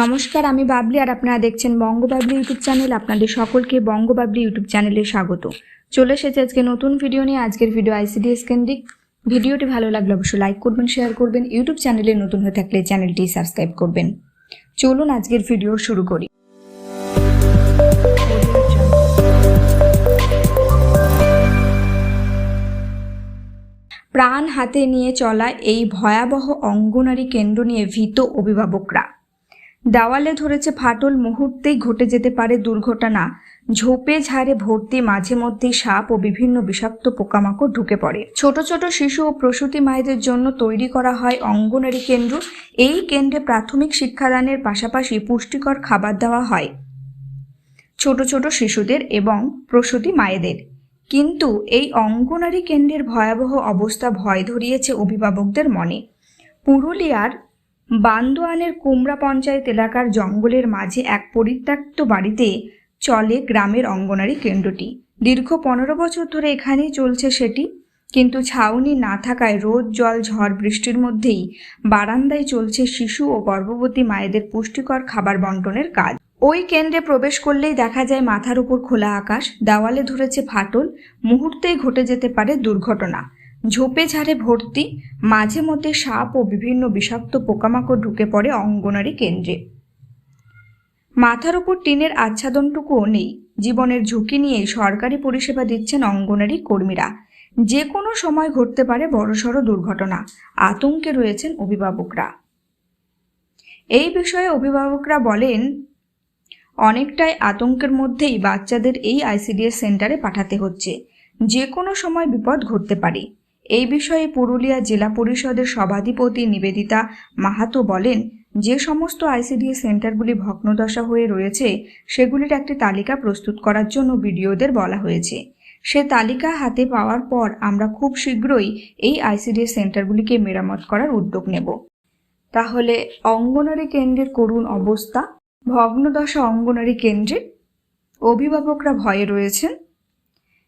নমস্কার, আমি বাবলি আর আপনারা দেখছেন বঙ্গবাবলি ইউটিউব চ্যানেল। আপনাদের সকলকে বঙ্গবাবলি ইউটিউব চ্যানেলে স্বাগত। চলে এসেছে আজকে নতুন ভিডিও নিয়ে। আজকের ভিডিও আইসিডিএস কেন্দ্রিক ভিডিওটি ভালো লাগলে অবশ্যই লাইক করবেন শেয়ার করবেন। ইউটিউব চ্যানেলে নতুন হয়ে থাকলে চ্যানেলটি সাবস্ক্রাইব করবেন। চলুন আজকের ভিডিও শুরু করি। প্রাণ হাতে নিয়ে চলা এই ভয়াবহ অঙ্গনারী কেন্দ্র নিয়ে ভীত অভিভাবকরা। দেওয়ালে ধরেছে ফাটল, মুহূর্তেই ঘটে যেতে পারে দুর্ঘটনা। ঝোপে, ঝাড়ে ভর্তি, মাঝে মধ্যে সাপ ও বিভিন্ন বিষাক্ত পোকামাকড় ঢুকে পড়ে। ছোট ছোট শিশু ও প্রসূতি মায়েদের জন্য তৈরি করা হয় অঙ্গনারী কেন্দ্র। এই কেন্দ্রে প্রাথমিক শিক্ষাদানের পাশাপাশি পুষ্টিকর খাবার দেওয়া হয় ছোট ছোট শিশুদের এবং প্রসূতি মায়েদের। কিন্তু এই অঙ্গনারী কেন্দ্রের ভয়াবহ অবস্থা ভয় ধরিয়েছে অভিভাবকদের মনে। পুরুলিয়ার বান্দোয়ানের কুমড়া পঞ্চায়েত এলাকার জঙ্গলের মাঝে এক পরিত্যক্ত বাড়িতে চলে গ্রামের অঙ্গনারী কেন্দ্রটি। দীর্ঘ পনেরো বছর ধরে এখানেই চলছে সেটি। কিন্তু ছাউনি না থাকায় রোদ, জল, ঝড়, বৃষ্টির মধ্যেই বারান্দায় চলছে শিশু ও গর্ভবতী মায়েদের পুষ্টিকর খাবার বন্টনের কাজ। ওই কেন্দ্রে প্রবেশ করলেই দেখা যায় মাথার উপর খোলা আকাশ, দেওয়ালে ধরেছে ফাটল, মুহূর্তেই ঘটে যেতে পারে দুর্ঘটনা। ঝোপে ঝাড়ে ভর্তি, মাঝে মধ্যে সাপ ও বিভিন্ন বিষাক্ত পোকামাকড় ঢুকে পড়ে অঙ্গনারী কেন্দ্রে। মাথার উপর টিনের আচ্ছাদনটুকুও নেই। জীবনের ঝুঁকি নিয়ে সরকারি পরিষেবা দিচ্ছেন অঙ্গনারী কর্মীরা। যে কোনো সময় ঘটতে পারে বড়সড় দুর্ঘটনা। আতঙ্কে রয়েছেন অভিভাবকরা। এই বিষয়ে অভিভাবকরা বলেন, অনেকটাই আতঙ্কের মধ্যেই বাচ্চাদের এই আইসিডিএস সেন্টারে পাঠাতে হচ্ছে। যে কোনো সময় বিপদ ঘটতে পারে। এই বিষয়ে পুরুলিয়া জেলা পরিষদের সভাধিপতি নিবেদিতা মাহাতো বলেন, যে সমস্ত আইসিডিএস সেন্টারগুলি ভগ্নদশা হয়ে রয়েছে, সেগুলির একটি তালিকা প্রস্তুত করার জন্য বিডিওদের বলা হয়েছে। সে তালিকা হাতে পাওয়ার পর আমরা খুব শীঘ্রই এই আইসিডিএস সেন্টারগুলিকে মেরামত করার উদ্যোগ নেব। তাহলে অঙ্গনারী কেন্দ্রের করুণ অবস্থা? ভগ্নদশা অঙ্গনারী কেন্দ্রে অভিভাবকরা ভয়ে রয়েছেন?